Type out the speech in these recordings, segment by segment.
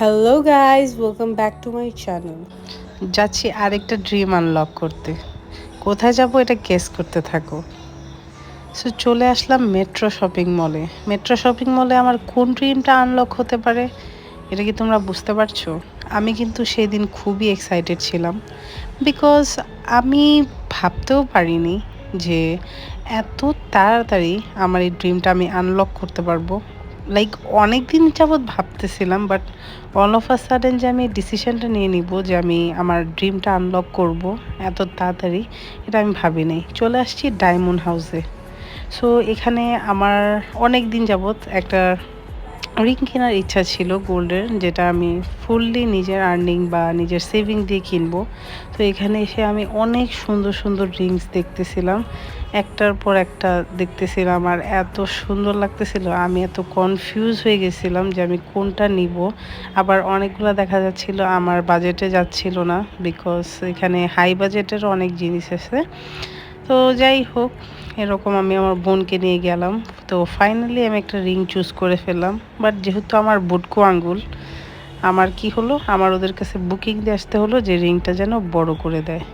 Hello guys welcome back to my channel যাচ্ছি আরেকটা dream unlock করতে। কোথায় যাব এটা গেস করতে থাকো। সো চলে আসলাম মেট্রো শপিং মলে মেট্রো শপিং মলে আমার কোন ড্রিমটা আনলক হতে পারে, এটা কি তোমরা বুঝতে পারছ? আমি কিন্তু সেদিন খুবই এক্সাইটেড ছিলাম। বিকজ আমি ভাবতেও পারিনি যে এত তাড়াতাড়ি আমার এই ড্রিমটা আমি আনলক করতে পারব। লাইক অনেক দিন যাবৎ ভাবতেছিলাম but all of a sudden যে আমি ডিসিশানটা নিয়ে নিব, যে আমি আমার ড্রিমটা আনলক করব এত তাড়াতাড়ি, এটা আমি ভাবি নাই। চলে আসছি ডায়মন্ড হাউসে সো এখানে আমার অনেক দিন যাবৎ একটা রিং কেনার ইচ্ছা ছিল গোল্ডের, যেটা আমি ফুললি নিজের আর্নিং বা নিজের সেভিং দিয়ে কিনবো। তো এখানে এসে আমি অনেক সুন্দর সুন্দর রিংস দেখতেছিলাম। একটার পর একটা দেখতেছিলাম আর এত সুন্দর লাগতেছিল। আমি এত কনফিউজ হয়ে গেছিলাম যে আমি কোনটা নিব। আবার অনেকগুলো দেখা যাচ্ছিল, আমার বাজেটে যাচ্ছিল না বিকজ এখানে হাই বাজেটের অনেক জিনিস আছে। তো যাই হোক এরকম আমি আমার বোনকে নিয়ে গেলাম। তো ফাইনালি আমি একটা রিং চুজ করে ফেললাম। বাট যেহেতু আমার বুটকো আঙ্গুল, আমার কি হলো? আমার ওদের কাছে বুকিং দিয়ে আসতে হলো যে রিংটা যেন বড় করে দেয়।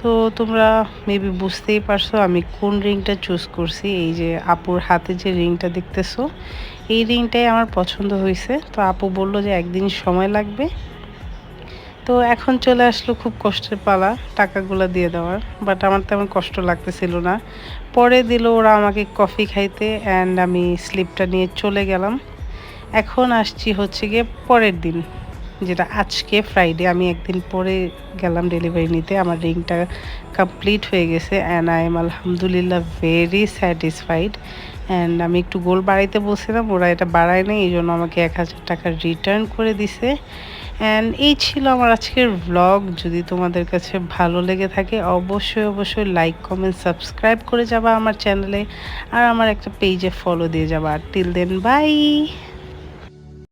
তো তোমরা মেবি বুঝতেই পারছ আমি কোন রিংটা চুজ করছি। এই যে আপুর হাতে যে রিংটা দেখতেছো, এই রিংটাই আমার পছন্দ হয়েছে। তো আপু বলল যে একদিন সময় লাগবে। তো এখন চলে আসলো খুব কষ্টের পালা, টাকাগুলো দিয়ে দেওয়ার বাট আমার তেমন কষ্ট লাগতেছিল না। পরে দিল ওরা আমাকে কফি খাইতে অ্যান্ড আমি স্লিপটা নিয়ে চলে গেলাম। এখন আসছি হচ্ছে গিয়ে পরের দিন। যেটা আজকে ফ্রাইডে আমি একদিন পরে গেলাম ডেলিভারি নিতে। আমার রিংটা কমপ্লিট হয়ে গেছে অ্যান্ড আই এম আলহামদুলিল্লাহ ভেরি স্যাটিসফাইড অ্যান্ড আমি একটু গোল বাড়াইতে বলছিলাম, ওরা এটা বাড়ায় নেই, এই জন্য আমাকে এক হাজার টাকা রিটার্ন করে দিছে। অ্যান্ড এই ছিল আমার আজকের ব্লগ যদি তোমাদের কাছে ভালো লেগে থাকে, অবশ্যই অবশ্যই লাইক কমেন্ট সাবস্ক্রাইব করে যাবা আমার চ্যানেলে আর আমার একটা পেজে ফলো দিয়ে যাবা। Till then by